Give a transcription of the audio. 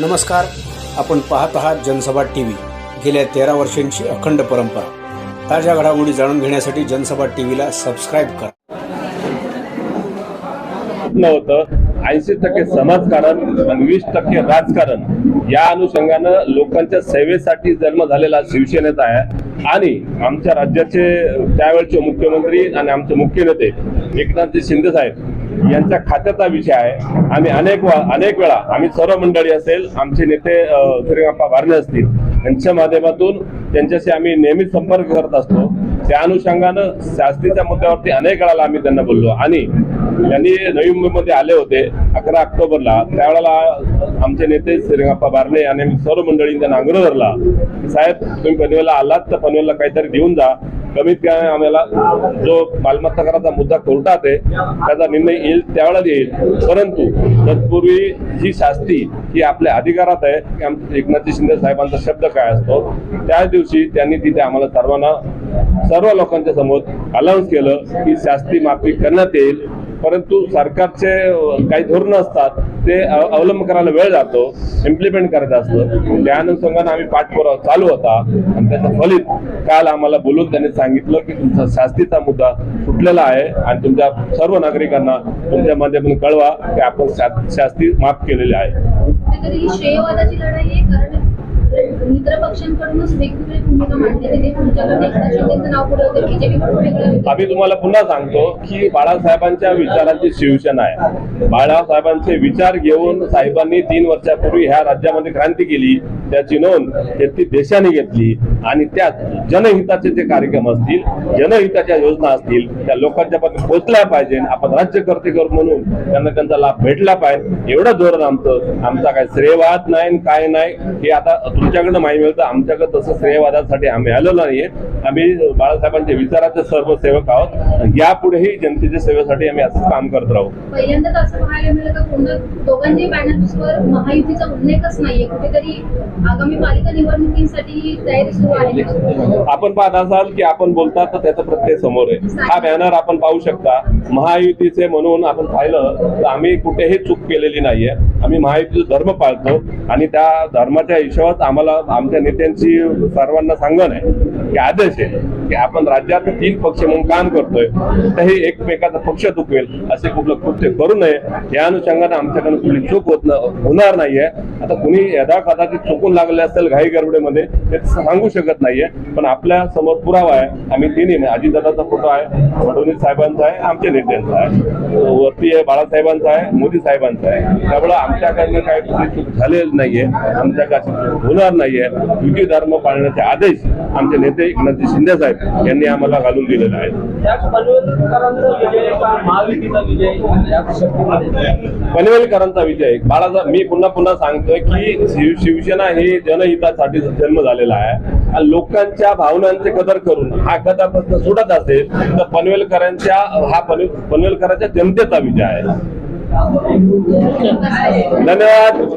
नमस्कार. आपण पाहत आहात जनसभा टी व्ही गेल्या तेरा वर्षांची अखंड परंपरा. ताज्या घडामोडी जाणून घेण्यासाठी जनसभा टी व्हीला सबस्क्राईब करा. होतं ऐंशी टक्के समाजकारण आणि वीस टक्के राजकारण या अनुषंगानं लोकांच्या सेवेसाठी जन्म झालेला शिवसेनेचा आहे. आणि आमच्या राज्याचे त्यावेळचे मुख्यमंत्री आणि आमचे मुख्य नेते एकनाथजी शिंदे साहेब यांच्या खात्याचा विषय आहे. आम्ही अनेक अनेक वेळा आम्ही सर्व मंडळी असेल आमचे नेते अं, बारणे असतील यांच्या माध्यमातून त्यांच्याशी आम्ही नेहमीच संपर्क करत असतो. त्या अनुषंगानं शास्त्रीच्या मुद्द्यावरती अनेक वेळाला आम्ही त्यांना बोललो. आणि त्यांनी नवी मुंबईमध्ये आले होते अकरा ऑक्टोबरला. त्यावेळेला आमचे नेते श्रीरंगप्पा बारणे आणि सर्व मंडळींनी त्यांना आग्रह धरला साहेब तुम्ही पनवेलला आलात तर पनवेलला काहीतरी देऊन जा. कमीत कमी आम्हाला जो मालमत्ता कराचा मुद्दा कोर्टात आहे त्याचा निर्णय येईल त्यावेळेला येईल. परंतु तत्पूर्वी ही शास्ती ही आपल्या अधिकारात आहे की आमच्या एकनाथजी शिंदे साहेबांचा शब्द काय असतो त्याच दिवशी त्यांनी तिथे आम्हाला सर्वांना सर्व लोकांच्या समोर अनाऊन्स केलं की शास्ती माफी करण्यात येईल. परंतु सरकारचे काही धोरणं असतात ते अवलंब करायला वेळ जातो इम्प्लिमेंट करायचं असतं. त्या अनुषंगानं आम्ही पाठपुरावा चालू होता. आणि त्याचा फलित काल आम्हाला बोलून त्यांनी सांगितलं की तुमचा शास्तीचा मुद्दा सुटलेला आहे आणि तुमच्या सर्व नागरिकांना तुमच्या माध्यमातून कळवा की आपण शास्ती माफ केलेली आहे. मित्र पक्षांकडूनच वेगवेगळी भूमिका तुमच्याकडे एकनाथ शिंदेचं नाव पुढे होतं वेगळं आम्ही तुम्हाला पुन्हा सांगतो की बाळासाहेबांच्या विचारांची शिवसेना आहे. बाळासाहेबांचे विचार घेऊन साहेबांनी तीन वर्षापूर्वी ह्या राज्यामध्ये क्रांती केली. त्याची नोंद ती देशाने घेतली आणि त्यात जनहिताचे जे कार्यक्रम असतील जनहिताच्या योजना असतील त्या लोकांच्या पर्यंत पोहोचल्या पाहिजे. आपण राज्यकर्ते करू म्हणून त्यांना त्यांचा लाभ भेटला पाहिजे. एवढं धोरण आमचं. आमचा काय श्रेयवाद नाही काय नाही हे आता तुमच्याकडे तुमच्याकडनं माहिती मिळतं. आमच्याकडे तसं श्रेयवादासाठी आम्ही आलेलो नाहीये. आम्ही बाळासाहेबांच्या विचाराचे सर्व सेवक आहोत. यापुढेही जनतेच्या सेवेसाठी आम्ही असं काम करत राहू. पहिल्यांदा असं पाहायला मिळालं का बॅनर्सवर महायुतीचा उल्लेखच नाहीये. कुठेतरी आगामी पालिका निवडणुकीसाठी तयारी सुरू आहे. आपण पाहत असाल की आपण बोलता तर त्याचा प्रत्यय समोर आहे. हा बॅनर आपण पाहू शकता. महायुतीचे म्हणून आपण पाहिलं तर आम्ही कुठेही चूक केलेली नाहीये. आम्ही महायुतीचा धर्म पाळतो आणि त्या धर्माच्या हिशोबात आम्हाला आमच्या नेत्यांची सर्वांना सांगणं आहे की आदेश आहे. की आपण राज्यात तीन पक्ष म्हणून काम करतोय हे एकमेकाचा पक्ष दुखवेल असे कुठलं कृत्य करू नये या अनुषंगाने आमच्याकडून कुठली चूक होत होणार नाहीये. आता कुणी यदा कदाचित चुकून लागले असेल घाई गरबडेमध्ये ते सांगू शकत नाहीये पण आपल्यासमोर पुरावा आहे. आम्ही तिन्ही म्हणजे अजितदादाचा फोटो आहे फडणवीस साहेबांचा आहे आमच्या नेत्यांचा आहे. वरती आहे बाळासाहेबांचा आहे मोदी साहेबांचा आहे. त्यामुळे आमच्याकडनं काही कुठली चूक झालेली नाहीये आमच्याकडे अशी होणार नाहीये. युती धर्म पाळण्याचे आदेश आमचे नेते एकनाथजी शिंदे साहेब यांनी आम्हाला घालून दिलेले त्याच पनवेलकरांचा विजय का? महायुतीचा विजय या शक्तीमध्ये. पनवेलकरांचा विजय बाळाचा मी पुन्हा पुन्हा सांगतोय की शिव शिवसेना ही जनहितासाठी जन्म झालेला आहे. आणि लोकांच्या भावनांचे कदर करून हा कदा प्रश्न सुटत असेल तर पनवेलकरांच्या हा पनवेल पनवेलकरांच्या जनतेचा विजय आहे. धन्यवाद.